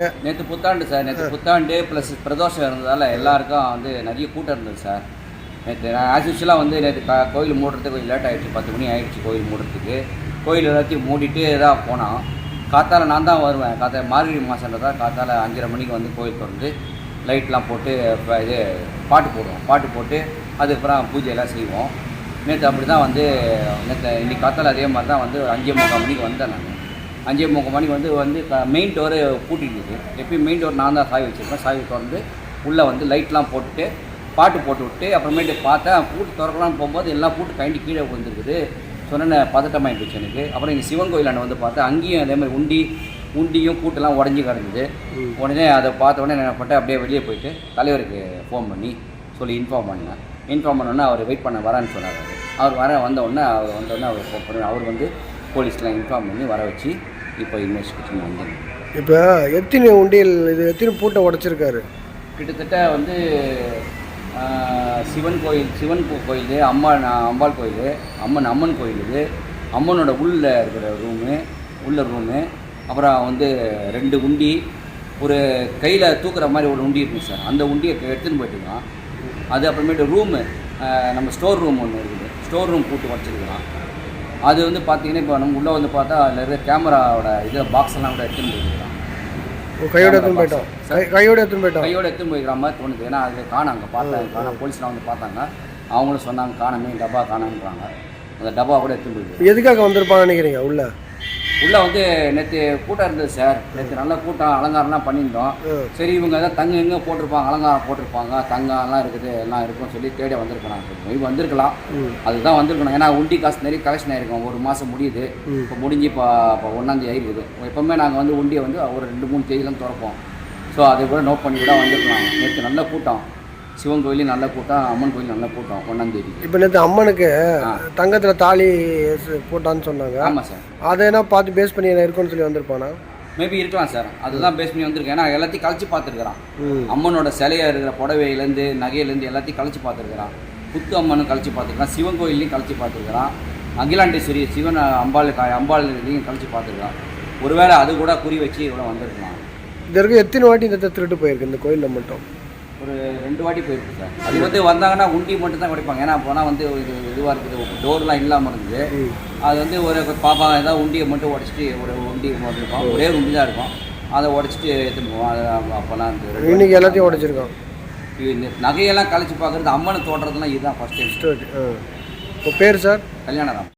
நேற்று புத்தாண்டு சார் நேற்று புத்தாண்டு ப்ளஸ் பிரதோஷம் இருந்ததால் எல்லாருக்கும் வந்து நிறைய கூட்டம் இருந்தது சார். நேற்று ஆஸ் யூஸ்வலாக வந்து நேற்று க கோயில் மூடுறதுக்கு கொஞ்சம் லேட் ஆகிடுச்சு பத்து மணி ஆயிடுச்சு கோயில் மூடுறதுக்கு. கோயில் எல்லாத்தையும் மூடிட்டு தான் போனோம். காத்தால நான் தான் வருவேன். காத்தால மார்கழி மாதன்றதா காத்தால அஞ்சரை மணிக்கு வந்து கோயில் திறந்து லைட்லாம் போட்டு இப்போ இது பாட்டு போடுவோம். பாட்டு போட்டு அதுக்கப்புறம் பூஜை எல்லாம் செய்வோம். நேற்று அப்படி தான் வந்து நேற்று இன்னைக்கு காத்தால அதே மாதிரி தான் வந்து அஞ்சே முக்கால் மணிக்கு வந்தேன் நான். அஞ்சே முக்கால் மணிக்கு வந்து வந்து மெயின் டோரு பூட்டிருந்தது எப்பயும் மெயின் டோர் நான் தான் சாவி வச்சுருப்பேன். சாவி திறந்து உள்ளே வந்து லைட்லாம் போட்டுட்டு பாட்டு போட்டு விட்டு அப்புறமேட்டு பார்த்தேன் பூட்டு திறக்கலாம்னு போகும்போது எல்லாம் பூட்டு கைண்டி கீழே வந்துருக்குது சொன்ன பதட்டமாயிடுச்சு எனக்கு. அப்புறம் இங்கே சிவன் கோயிலாண்ட வந்து பார்த்தேன். அங்கேயும் அதே மாதிரி உண்டி உண்டியும் பூட்டெல்லாம் உடஞ்சி கிடந்தது. உடனே அதை பார்த்த உடனே என்ன பண்ணிட்டேன் அப்படியே வெளியே போயிட்டு தலைவருக்கு ஃபோன் பண்ணி சொல்லி இன்ஃபார்ம் பண்ணேன். இன்ஃபார்ம் பண்ணோன்னே அவர் வெயிட் பண்ண வரேன்னு சொன்னார். அவர் வர வந்த உடனே அவர் வந்த உடனே அவர் ஃபோன் பண்ணி அவர் வந்து போலீஸ்லாம் இன்ஃபார்ம் பண்ணி வர வச்சு இப்போ இன்வெஸ்டிகேஷன் வந்தேன். இப்போ எத்தனை உண்டியல் இது எத்தனை பூட்டை உடைச்சிருக்காரு? கிட்டத்தட்ட வந்து சிவன் கோயில் சிவன் கோயில் அம்மாள் அம்பாள் கோயில் அம்மன் அம்மன் கோயில் இது. அம்மனோட உள்ள இருக்கிற ரூமு உள்ள ரூமு அப்புறம் வந்து ரெண்டு உண்டி. ஒரு கையில் தூக்குற மாதிரி ஒரு உண்டி இருக்குங்க சார். அந்த உண்டியை எடுத்துன்னு போயிட்டுருக்கான். அது அப்புறமேட்டு ரூமு நம்ம ஸ்டோர் ரூம் ஒன்று இருக்குது. ஸ்டோர் ரூம் கூட்டு வச்சுருக்கலாம் அது வந்து பார்த்தீங்கன்னா இப்போ நம்ம உள்ளே வந்து பார்த்தா அதில் இருக்கிற கேமராவோட இது பாக்ஸ் எல்லாம் கூட எடுத்துன்னு போயிருக்கலாம் ஓ, கையோட எடுத்துன்னு போயிட்டோம் கையோட எடுத்துன்னு போயிட்டோம் கையோட எடுத்துன்னு போய்க்கிற மாதிரி தோணுது. ஏன்னா அது காணாங்க அங்கே பார்த்தாங்க காணா போலீஸ்லாம் வந்து பார்த்தாங்க. அவங்களும் சொன்னாங்க காணாமே டப்பா காணான்றாங்க அந்த டப்பா கூட எடுத்துன்னு போயிருக்கு எதுக்காக வந்திருப்பான்னு நினைக்கிறீங்க உள்ள? உள்ளே வந்து நேற்று கூட்டம் இருந்தது சார். நேற்று நல்ல கூட்டம் அலங்காரம்லாம் பண்ணியிருந்தோம். சரி இவங்க தான் தங்க எங்கே போட்டிருப்பாங்க அலங்காரம் போட்டிருப்பாங்க தங்கம்லாம் இருக்குது எல்லாம் இருக்கும்னு சொல்லி தேடி வந்திருக்கலாம் இது வந்திருக்கலாம். அதுதான் வந்திருக்கணும். ஏன்னா உண்டி காசு நிறைய கலெக்ஷன் ஆயிருக்கும். ஒரு மாதம் முடியுது. இப்போ முடிஞ்சு இப்போ இப்போ ஒன்றாந்தேதி ஆயிருக்குது எப்போவுமே நாங்கள் வந்து உண்டியை வந்து ஒரு ரெண்டு மூணு தேதியெலாம் திறப்போம். ஸோ அதை கூட நோட் பண்ணி கூட வந்திருக்கலாம். நேற்று நல்ல கூட்டம். சிவன் கோயிலையும் நல்ல கூட்டம் அம்மன் கோயில் நல்ல கூட்டம் ஒன்றாந்தேதி இப்போ நேற்று அம்மனுக்கு. தங்கத்தில் தாலி போட்டான்னு சொன்னாங்க. ஆமாம் சார். அதை என்ன பார்த்து பேஸ் பண்ணி என்ன இருக்குன்னு சொல்லி வந்திருப்பானா? மேபி இருக்கலாம் சார். அதுதான் பேஸ் பண்ணி வந்திருக்கேன். ஏன்னா எல்லாத்தையும் கழிச்சு பார்த்துருக்குறான். அம்மனோட சிலையா இருக்கிற புடவையிலேருந்து நகையிலேருந்து எல்லாத்தையும் கழிச்சு பார்த்துருக்குறான். புத்து அம்மனும் கழிச்சு பார்த்துருக்கான் சிவன் கோயிலையும் கழிச்சு பார்த்துருக்குறான். அகிலாண்டேஸ்வரி சிவன் அம்பாள் கா- அம்பாள் இதையும் கழிச்சு பார்த்துருக்கான் ஒருவேளை அது கூட குறி வச்சு இவ்வளோ வந்திருக்கலாம். இது வரைக்கும் எத்தனை வாட்டி இந்த திருட்டு போயிருக்கு இந்த கோயிலில் மட்டும்? ஒரு ரெண்டு வாட்டி போயிருக்கு சார். அது வந்து வந்தாங்கன்னா உண்டி மட்டும் தான் உடைப்பாங்க ஏன்னா போனால் வந்து இது இதுவாக இருக்குது. டோர்லாம் இல்லாமல் இருந்தது. அது வந்து ஒரு பாப்பா ஏதாவது உண்டியை மட்டும் உடச்சிட்டு ஒரு உண்டி மட்டும் இருக்கும். ஒரே உண்டி தான் இருக்கும். அதை உடச்சிட்டு எடுத்துன்னு போவோம். அது அப்போல்லாம் இந்த இன்னைக்கு எல்லாத்தையும் உடைச்சிருக்கான் இந்த நகையெல்லாம் கழிச்சு பார்க்குறது அம்மனை தோன்றதுலாம் இதுதான் ஃபஸ்ட் இப்போ பேர் சார் கல்யாணம்